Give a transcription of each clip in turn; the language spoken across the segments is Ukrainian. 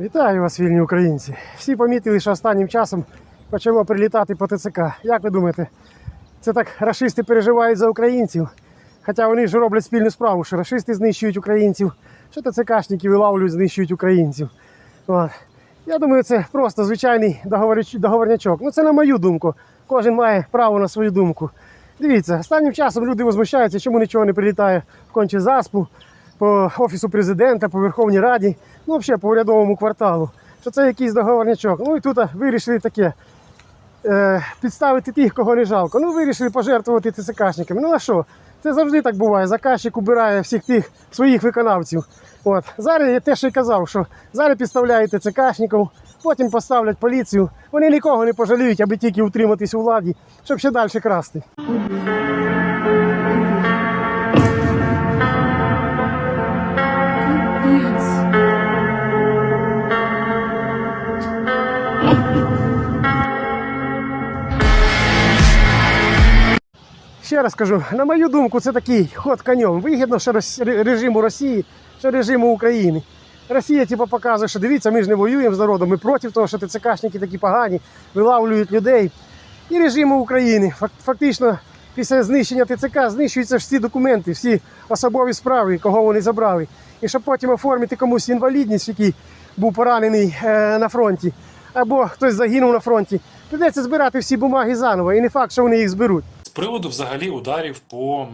Вітаю вас, вільні українці. Всі помітили, що останнім часом почало прилітати по ТЦК. Як ви думаєте, це так рашисти переживають за українців? Хоча вони ж роблять спільну справу, що рашисти знищують українців, що ТЦКшники вилавлюють, знищують українців. От. Я думаю, це просто звичайний договорнячок. Ну це на мою думку. Кожен має право на свою думку. Дивіться, останнім часом люди возмущаються, чому нічого не прилітає в конче заспу, по офісу президента, по Верховній Раді, ну взагалі по урядовому кварталу. Що це якийсь договорнячок. Ну і тут вирішили таке е, підставити тих, кого не жалко. Ну, вирішили пожертвувати ТЦКшниками. Ну а що? Це завжди так буває. Заказчик убирає всіх тих своїх виконавців. От. Зараз я те, що й казав, що зараз підставляють ТЦКшників, потім поставлять поліцію. Вони нікого не пожаліють, аби тільки утриматись у владі, щоб ще далі красти. Ще раз кажу, на мою думку, це такий ход конем. Вигідно, Рос- режиму Росії, що режиму України. Росія типу, показує, що дивіться, ми ж не воюємо з народом, ми проти того, що ТЦКшники такі погані, вилавлюють людей. І режиму України. Фактично, після знищення ТЦК знищуються всі документи, всі особові справи, кого вони забрали. І щоб потім оформити комусь інвалідність, який був поранений е, на фронті, або хтось загинув на фронті, придеться збирати всі бумаги заново. І не факт, що вони їх зберуть. З приводу взагалі ударів по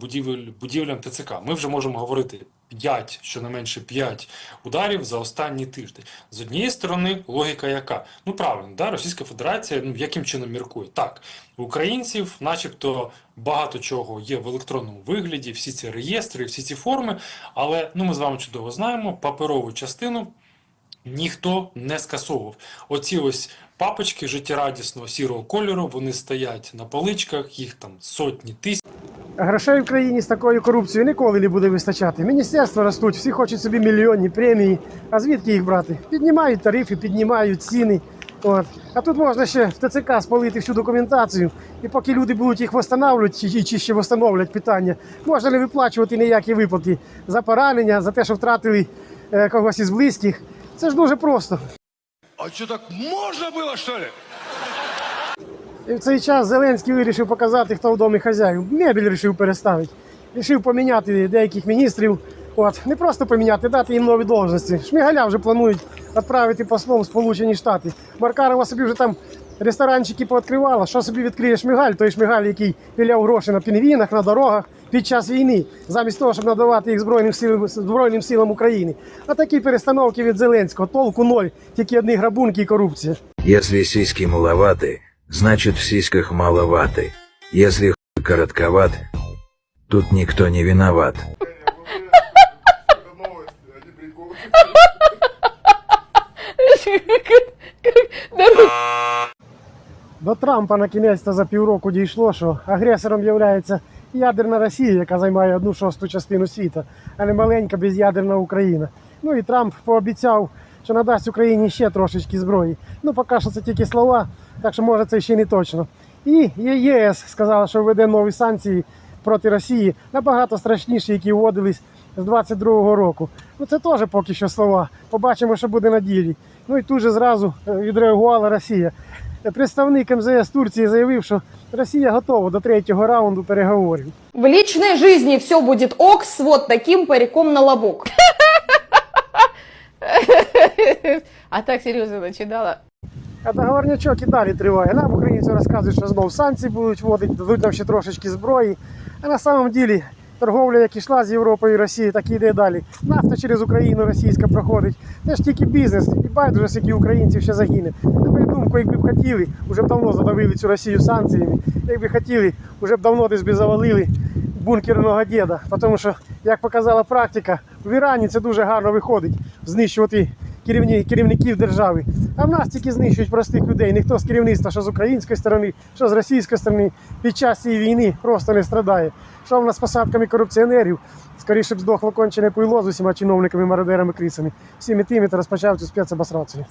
будівель, будівлям ТЦК. Ми вже можемо говорити 5, щонайменше 5 ударів за останній тиждень. З однієї сторони, логіка яка? Ну правильно, да, Російська Федерація ну, яким чином міркує? Так, українців, начебто, багато чого є в електронному вигляді, всі ці реєстри, всі ці форми, але ну, ми з вами чудово знаємо, паперову частину ніхто не скасовував. Оці ось папочки життєрадісного сірого кольору, вони стоять на поличках, їх там сотні тисяч. Грошей в країні з такою корупцією ніколи не буде вистачати. Міністерства ростуть, всі хочуть собі мільйонні премії. А звідки їх брати? Піднімають тарифи, піднімають ціни. От. А тут можна ще в ТЦК спалити всю документацію, і поки люди будуть їх встановлювати, чи, чи ще встановлять питання, можна не виплачувати ніякі виплати за поранення, за те, що втратили е, когось із близьких. Це ж дуже просто. А що так можна було, що ли? І в цей час Зеленський вирішив показати, хто в домі хазяїв. Мебель вирішив переставити. Рішив поміняти деяких міністрів. От, не просто поміняти, дати їм нові должності. Шмигаля вже планують відправити послом в Сполучені Штати. Маркарова собі вже там ресторанчики пооткривала. Що собі відкриє Шмигаль, той Шмигаль, який піляв гроші на пінгвінах, на дорогах під час війни, замість того, щоб надавати їх Збройним силам, Збройним силам України. А такі перестановки від Зеленського, толку ноль, тільки одні грабунки і корупція. Если сиськи маловаты, значит в сиськах маловаты. Если хуй коротковат, тут никто не виноват. До Трампа на кінець за півроку дійшло, що агресором є ядерна Росія, яка займає одну шосту частину світу, а не маленька без'ядерна Україна. Ну і Трамп пообіцяв, що надасть Україні ще трошечки зброї. Ну, поки що це тільки слова, так що може це ще не точно. І ЄС сказала, що введе нові санкції проти Росії набагато страшніші, які вводились з 22-го року. Ну це теж поки що слова. Побачимо, що буде на ділі. Ну і тут же зразу е, відреагувала Росія. Представник МЗС Турції заявив, що Росія готова до третього раунду переговорів. В личной жизни все будет ок с вот таким париком на лобок. А так серйозно начинала. А договорнячок і далі триває. Нам українці розказують, що знову санкції будуть вводити, дадуть нам ще трошечки зброї. А на самом ділі торговля, як ішла з Європою і Росією, так і йде далі. Нафта через Україну російська проходить. Це ж тільки бізнес. І байдуже, скільки українців ще загине. На мою думку, якби б хотіли, вже б давно задавили цю Росію санкціями. Якби хотіли, вже б давно десь би завалили бункерного діда. Тому що, як показала практика, в Ірані це дуже гарно виходить знищувати керівників держави. А в нас тільки знищують простих людей. Ніхто з керівництва, що з української сторони, що з російської сторони, під час цієї війни просто не страдає. Що в нас з посадками корупціонерів? Скоріше б здохло кончене пуйло з усіма чиновниками, мародерами, крісами, Всіми тими, хто розпочав цю спецобосрацію.